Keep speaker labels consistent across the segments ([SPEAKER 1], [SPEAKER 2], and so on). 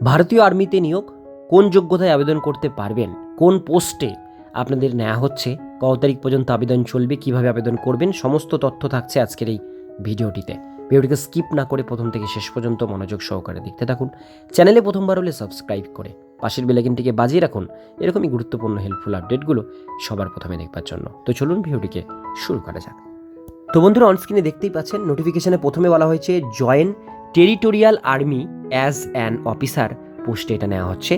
[SPEAKER 1] ভারতীয় আর্মিতে নিয়োগ, কোন যোগ্যতায় আবেদন করতে পারবেন, কোন পোস্টে আপনাদের নেওয়া হচ্ছে, কত তারিখ পর্যন্ত আবেদন চলবে, কীভাবে আবেদন করবেন, সমস্ত তথ্য থাকছে আজকের এই ভিডিওটিতে। ভিডিওটিকে স্কিপ না করে প্রথম থেকে শেষ পর্যন্ত মনোযোগ সহকারে দেখতে থাকুন। চ্যানেলে প্রথমবার হলে সাবস্ক্রাইব করে পাশের বেলাইকিনটিকে বাজিয়ে রাখুন। এরকমই গুরুত্বপূর্ণ হেল্পফুল আপডেটগুলো সবার প্রথমে দেখবার জন্য। তো চলুন ভিডিওটিকে শুরু করা যাক। তো বন্ধুরা অনস্ক্রিনে দেখতেই পাচ্ছেন নোটিফিকেশনে প্রথমে বলা হয়েছে join territorial army as an officer পোস্টে এটা নেওয়া হচ্ছে।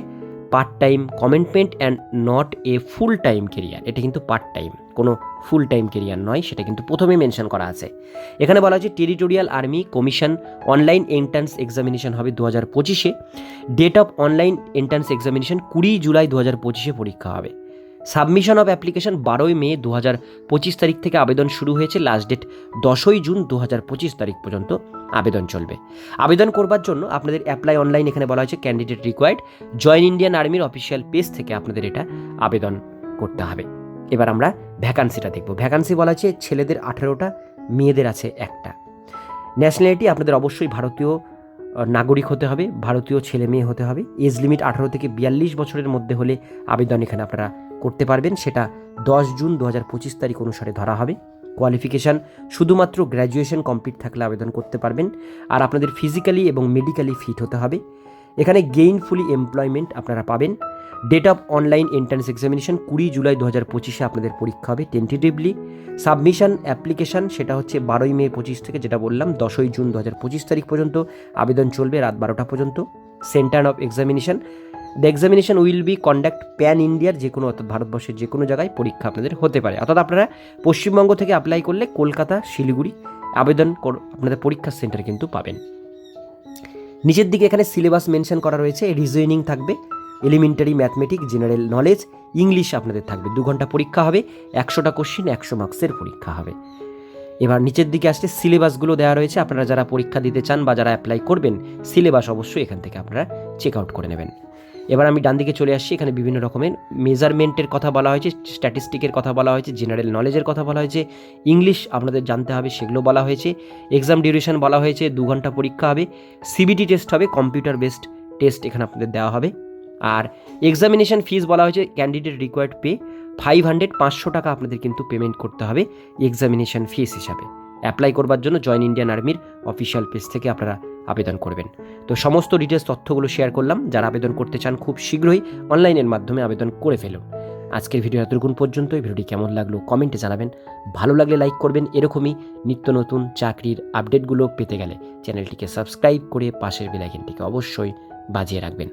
[SPEAKER 1] Part time commitment and not a full time career এটা কিন্তু পার্ট টাইম কোনো ফুল টাইম কেরিয়ার নয়, সেটা কিন্তু প্রথমে মেনশন করা আছে। এখানে বলা হচ্ছে territorial army commission online entrance examination হবে দু হাজার পঁচিশে। Date of online entrance examination কুড়ি জুলাই দু হাজার পঁচিশে পরীক্ষা হবে। সাবমিশন অফ অ্যাপ্লিকেশন বারোই মে দু হাজার পঁচিশ তারিখ থেকে আবেদন শুরু হয়েছে। লাস্ট ডেট দশই জুন দু হাজার পঁচিশ তারিখ পর্যন্ত আবেদন চলবে। আবেদন করবার জন্য আপনাদের অ্যাপ্লাই অনলাইন এখানে বলা হয়েছে, ক্যান্ডিডেট রিকোয়ার্ড জয়েন ইন্ডিয়ান আর্মির অফিসিয়াল পেজ থেকে আপনাদের এটা আবেদন করতে হবে। এবার আমরা ভ্যাকান্সিটা দেখব। ভ্যাকান্সি বলা আছে ছেলেদের আঠেরোটা, মেয়েদের আছে একটা। ন্যাশনালিটি আপনাদের অবশ্যই ভারতীয় নাগরিক হতে হবে, ভারতীয় ছেলে মেয়ে হতে হবে। এজ লিমিট আঠারো থেকে বিয়াল্লিশ বছরের মধ্যে হলে আবেদন এখানে আপনারা করতে পারবেন, সেটা দশ জুন দু হাজার পঁচিশ তারিখ অনুসারে ধরা হবে। কোয়ালিফিকেশান শুধুমাত্র গ্র্যাজুয়েশন কমপ্লিট থাকলে আবেদন করতে পারবেন, আর আপনাদের ফিজিক্যালি এবং মেডিকেলি ফিট হতে হবে। এখানে গেইনফুলি এমপ্লয়মেন্ট আপনারা পাবেন। Date of online entrance examination কুড়ি জুলাই দু হাজার পঁচিশে আপনাদের পরীক্ষা হবে টেন্টেটিভলি সাবমিশন অ্যাপ্লিকেশান সেটা হচ্ছে বারোই মে পঁচিশ থেকে, যেটা বললাম, দশই জুন দু হাজার পঁচিশ তারিখ পর্যন্ত। আবেদন চলবে রাত বারোটা পর্যন্ত। Centre of examination the examination will be conduct pan ইন্ডিয়ার যে কোনো অর্থাৎ ভারতবর্ষের যে কোনো জায়গায় পরীক্ষা আপনাদের হতে পারে। অর্থাৎ আপনারা পশ্চিমবঙ্গ থেকে অ্যাপ্লাই করলে কলকাতা, শিলিগুড়ি আবেদন কর- আপনাদের পরীক্ষার সেন্টার কিন্তু পাবেন। নিচের দিকে এখানে সিলেবাস মেনশন করা রয়েছে রিজনিং থাকবে elementary mathematic general knowledge English আপনাদের থাকবে। দু ঘণ্টা পরীক্ষা হবে, একশোটা কোশ্চিন একশো মার্কসের পরীক্ষা হবে। এবার নিচের দিকে আসলে সিলেবাসগুলো দেওয়া রয়েছে, আপনারা যারা পরীক্ষা দিতে চান বা যারা অ্যাপ্লাই করবেন সিলেবাস অবশ্যই এখান থেকে আপনারা চেক আউট করে নেবেন। এবার আমি ডান দিকে চলে আসছি, এখানে বিভিন্ন রকমের মেজারমেন্টের কথা বলা হয়েছে, স্ট্যাটিস্টিকের কথা বলা হয়েছে, জেনারেল নলেজের কথা বলা হয়েছে, ইংলিশ আপনাদের জানতে হবে, সেগুলো বলা হয়েছে, এক্সাম ডিউরেশন বলা হয়েছে, দু ঘণ্টা পরীক্ষা হবে, সিবিটি টেস্ট হবে, কম্পিউটার বেসড টেস্ট এখানে আপনাদের দেওয়া হবে, আর এক্সামিনেশন ফিস বলা হয়েছে, candidate required pay five hundred পাঁচশো টাকা আপনাদের কিন্তু পেমেন্ট করতে হবে, এক্সামিনেশন ফিস হিসাবে। অ্যাপ্লাই করবার জন্য জয়েন ইন্ডিয়ান আর্মির অফিসিয়াল পেজ থেকে আপনারা আবেদন করবেন। তো সমস্ত ডিটেলস তথ্যগুলো শেয়ার করলাম। যারা আবেদন করতে চান খুব শীঘ্রই অনলাইনের মাধ্যমে আবেদন করে ফেলুন। আজকের ভিডিও এতটুকুন পর্যন্ত ভিডিওটি কেমন লাগল কমেন্টে জানাবেন। ভালো লাগলে লাইক করবেন। এরকমই নিত্য নতুন চাকরির আপডেটগুলো পেতে গেলে চ্যানেলটিকে সাবস্ক্রাইব করে পাশের বেলাইকেনটিকে অবশ্যই বাজিয়ে রাখবেন।